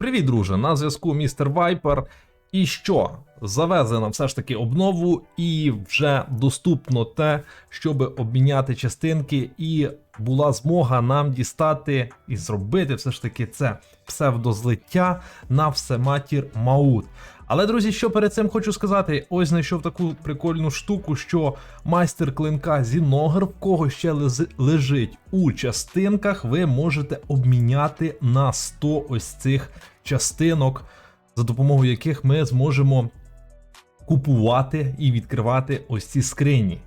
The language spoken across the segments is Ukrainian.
Привіт, друже! На зв'язку містер Вайпер. І що? Завезено все ж таки обнову, і вже доступно те, щоб обміняти частинки, і була змога нам дістати і зробити все ж таки це псевдозлиття на всематір Маут. Але, друзі, що перед цим хочу сказати: ось знайшов таку прикольну штуку, що майстер клинка Зіногер, в кого ще лежить у частинках, ви можете обміняти на 100 ось цих частинок, за допомогою яких ми зможемо купувати і відкривати ось ці скрині.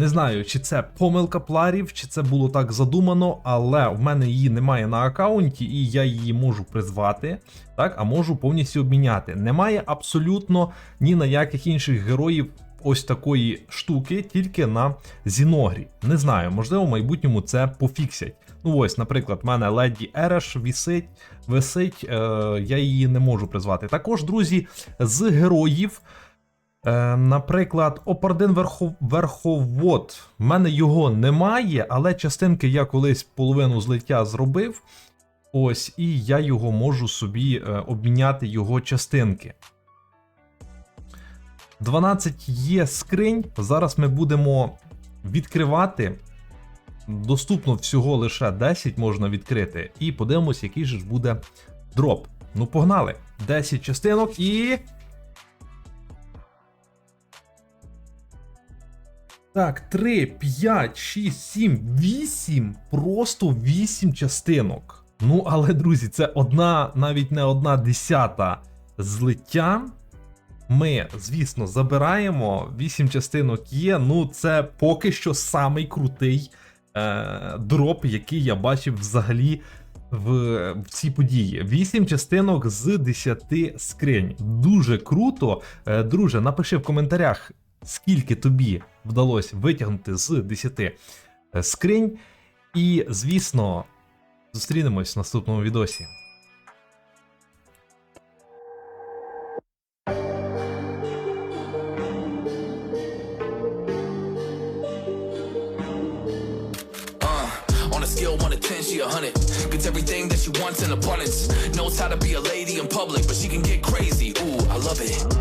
Не знаю, чи це помилка пларів, чи це було так задумано, але в мене її немає на аккаунті, і я її можу призвати, так, а можу повністю обміняти. Немає абсолютно ні на яких інших героїв ось такої штуки, тільки на Зіногрі. Не знаю, можливо, в майбутньому це пофіксять. Ну ось, наприклад, в мене Леді Ереш висить, висить, е, я її не можу призвати. Також, друзі, з героїв. Е, наприклад, Опардин Верхов... Верховод. В мене його немає, але частинки я колись половину злиття зробив. Ось, і я його можу собі е, обміняти його частинки. 12 є скринь. Зараз ми будемо відкривати. Доступно всього лише 10 можна відкрити. І подивимось, який же ж буде дроп. Ну, погнали! 10 частинок і. Так, 3, 5, 6, 7, 8. Просто 8 частинок. Ну, але, друзі, це одна, навіть не одна десята злиття. Ми, звісно, забираємо. 8 частинок є. Ну, це поки що самий крутий е, дроп, який я бачив взагалі в, в цій події. 8 частинок з 10 скринь. Дуже круто. Е, друже, напиши в коментарях, скільки тобі вдалося витягнути з 10 е, скринь. І, звісно, зустрінемось в наступному відосі. Uh, on a scale 1 to 10, she a 100. Gets everything that she wants in abundance. Knows how to be a lady in public, but she can get crazy. Ooh, I love it.